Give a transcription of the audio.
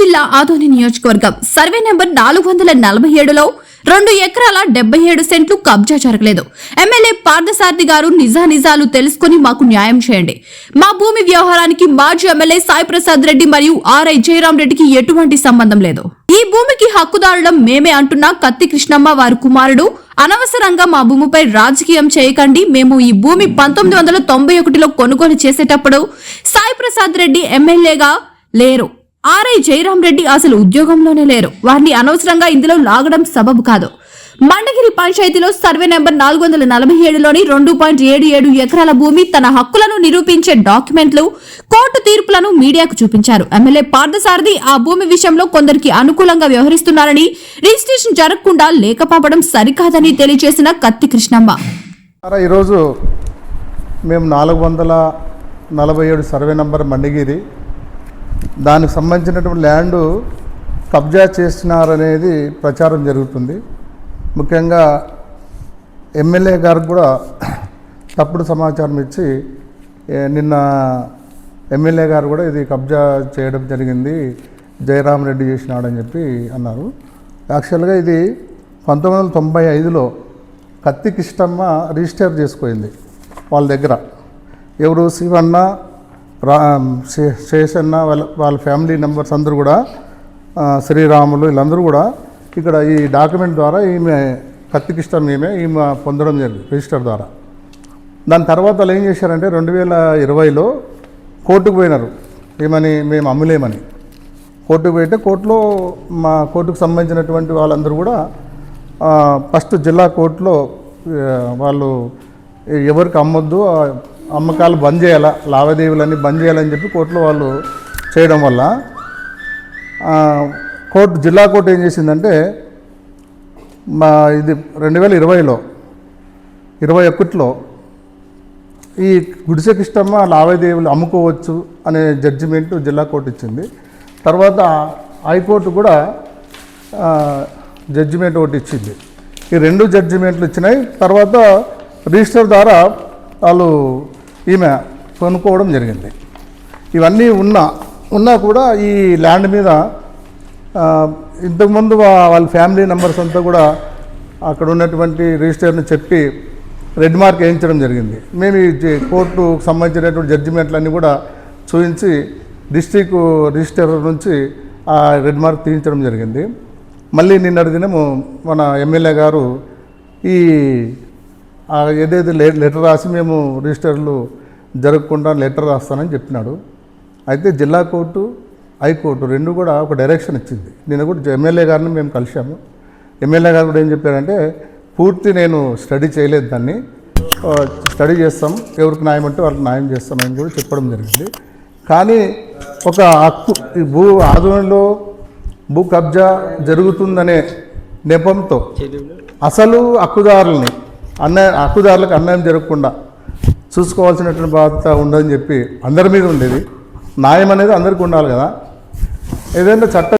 జిల్లా ఆదోని నియోజకవర్గం. Survey number నాలుగు వందల నలభై ఏడులో రెండు ఎకరాల డెబ్బై ఏడు సెంట్లు కబ్జా జరగలేదు. ఎమ్మెల్యే పార్థసారథి గారు నిజానిజాలు తెలుసుకుని మాకు న్యాయం చేయండి. మా భూమి వ్యవహారానికి మాజీ ఎమ్మెల్యే సాయి ప్రసాద్ రెడ్డి మరియు ఆర్ఐ జయరాం రెడ్డికి ఎటువంటి సంబంధం లేదు. ఈ భూమికి హక్కుదారులం మేమే అంటున్న కత్తి కృష్ణమ్మ వారి కుమారుడు. అనవసరంగా మా భూమిపై రాజకీయం చేయకండి. మేము ఈ భూమి పంతొమ్మిది వందల తొంభై ఒకటిలో కొనుగోలు చేసేటప్పుడు సాయి ప్రసాద్ రెడ్డి ఎమ్మెల్యేగా లేరు. ఆర్ఐ జయరాం రెడ్డి అసలు ఉద్యోగంలోనే లేరు. వారిని అనవసరంగా ఇందులో లాగడం సబబు కాదు. మండగిరి పంచాయతీలో సర్వే నెంబర్ నాలుగు వందల నలభై ఏడులోని రెండు పాయింట్ ఏడు ఏడు ఎకరాల భూమి తన హక్కులను నిరూపించే డాక్యుమెంట్లు కోర్టు తీర్పులను మీడియాకు చూపించారు. ఎమ్మెల్యే పార్థసారథి ఆ భూమి విషయంలో కొందరికి అనుకూలంగా వ్యవహరిస్తున్నారని రిజిస్ట్రేషన్ జరగకుండా లేకపోవడం సరికాదని తెలియజేసిన కత్తి కృష్ణమ్మ. ఈరోజు మేము నాలుగు వందల నలభై ఏడు సర్వే నంబర్ మండగిరి దానికి సంబంధించినటువంటి ల్యాండ్ కబ్జా చేస్తున్నారనేది ప్రచారం జరుగుతుంది. ముఖ్యంగా ఎమ్మెల్యే గారికి కూడా తప్పుడు సమాచారం ఇచ్చి నిన్న ఎమ్మెల్యే గారు కూడా ఇది కబ్జా చేయడం జరిగింది జయరామ్ రెడ్డి చేసినాడని చెప్పి అన్నారు. యాక్చువల్గా ఇది పంతొమ్మిది వందల తొంభై ఐదులో కత్తి కిష్టమ్మ రిజిస్టర్ చేసుకుంది వాళ్ళ దగ్గర. ఎవరు శివన్న రా శే- శేషన్న వాళ్ళ వాళ్ళ ఫ్యామిలీ మెంబర్స్ అందరూ కూడా శ్రీరాములు వీళ్ళందరూ కూడా ఇక్కడ ఈ డాక్యుమెంట్ ద్వారా ఈమె కత్తికిష్టం ఈమె ఈమె పొందడం జరిగింది రిజిస్టర్ ద్వారా. దాని తర్వాత వాళ్ళు ఏం చేశారంటే రెండు వేల ఇరవైలో కోర్టుకు పోయినారు. ఏమని మేము అమ్ములేమని. కోర్టుకు పోయితే కోర్టులో మా కోర్టుకు సంబంధించినటువంటి వాళ్ళందరూ కూడా ఫస్ట్ జిల్లా కోర్టులో వాళ్ళు ఎవరికి అమ్మొద్దు అమ్మకాలు బంద్ చేయాలా? లావాదేవీలన్నీ బంద్ చేయాలని చెప్పి కోర్టులో వాళ్ళు చేయడం వల్ల కోర్టు జిల్లా కోర్టు ఏం చేసిందంటే మా ఇది రెండు వేల ఇరవైలో ఇరవై ఒకటిలో ఈ గుడిసె కిష్టమ్మ లావాదేవీలు అమ్ముకోవచ్చు అనే జడ్జిమెంట్ జిల్లా కోర్టు ఇచ్చింది. తర్వాత హైకోర్టు కూడా జడ్జిమెంట్ ఒకటి ఇచ్చింది. ఈ రెండు జడ్జిమెంట్లు ఇచ్చినాయి. తర్వాత రిజిస్టర్ ద్వారా వాళ్ళు ఈమె కొనుక్కోవడం జరిగింది. ఇవన్నీ ఉన్నా ఉన్నా కూడా ఈ ల్యాండ్ మీద ఇంతకుముందు వాళ్ళ ఫ్యామిలీ మెంబర్స్ అంతా కూడా అక్కడ ఉన్నటువంటి రిజిస్టర్ని చెప్పి రెడ్ మార్క్ వేయించడం జరిగింది. మేము ఈ కోర్టుకు సంబంధించినటువంటి జడ్జిమెంట్లన్నీ కూడా చూపించి డిస్టిక్ రిజిస్టర్ నుంచి ఆ రెడ్ మార్క్ తీయించడం జరిగింది. మళ్ళీ నిన్నటి దినము మన ఎమ్మెల్యే గారు ఈ ఏదైతే లే- లెటర్ రాసి మేము రిజిస్టర్లు జరగకుండా లెటర్ రాస్తానని చెప్పినాడు. అయితే జిల్లా కోర్టు హైకోర్టు రెండు కూడా ఒక డైరెక్షన్ ఇచ్చింది. నేను కూడా ఎమ్మెల్యే గారిని మేము కలిశాము. ఎమ్మెల్యే గారు కూడా ఏం చెప్పారంటే పూర్తి నేను స్టడీ చేయలేదు దాన్ని. స్టడీ చేస్తాం. ఎవరికి న్యాయం అంటే వాళ్ళకి న్యాయం చేస్తామని కూడా చెప్పడం జరిగింది. కానీ ఒక హక్కు ఈ భూ ఆధునంలో భూ కబ్జా జరుగుతుందనే నెపంతో అసలు హక్కుదారుల్ని అన్యాయం హక్కుదారులకు అన్యాయం జరగకుండా చూసుకోవాల్సినటువంటి బాధ్యత ఉండదని చెప్పి అందరి మీద ఉండేది. న్యాయం అనేది అందరికీ ఉండాలి కదా. ఏదైనా చట్ట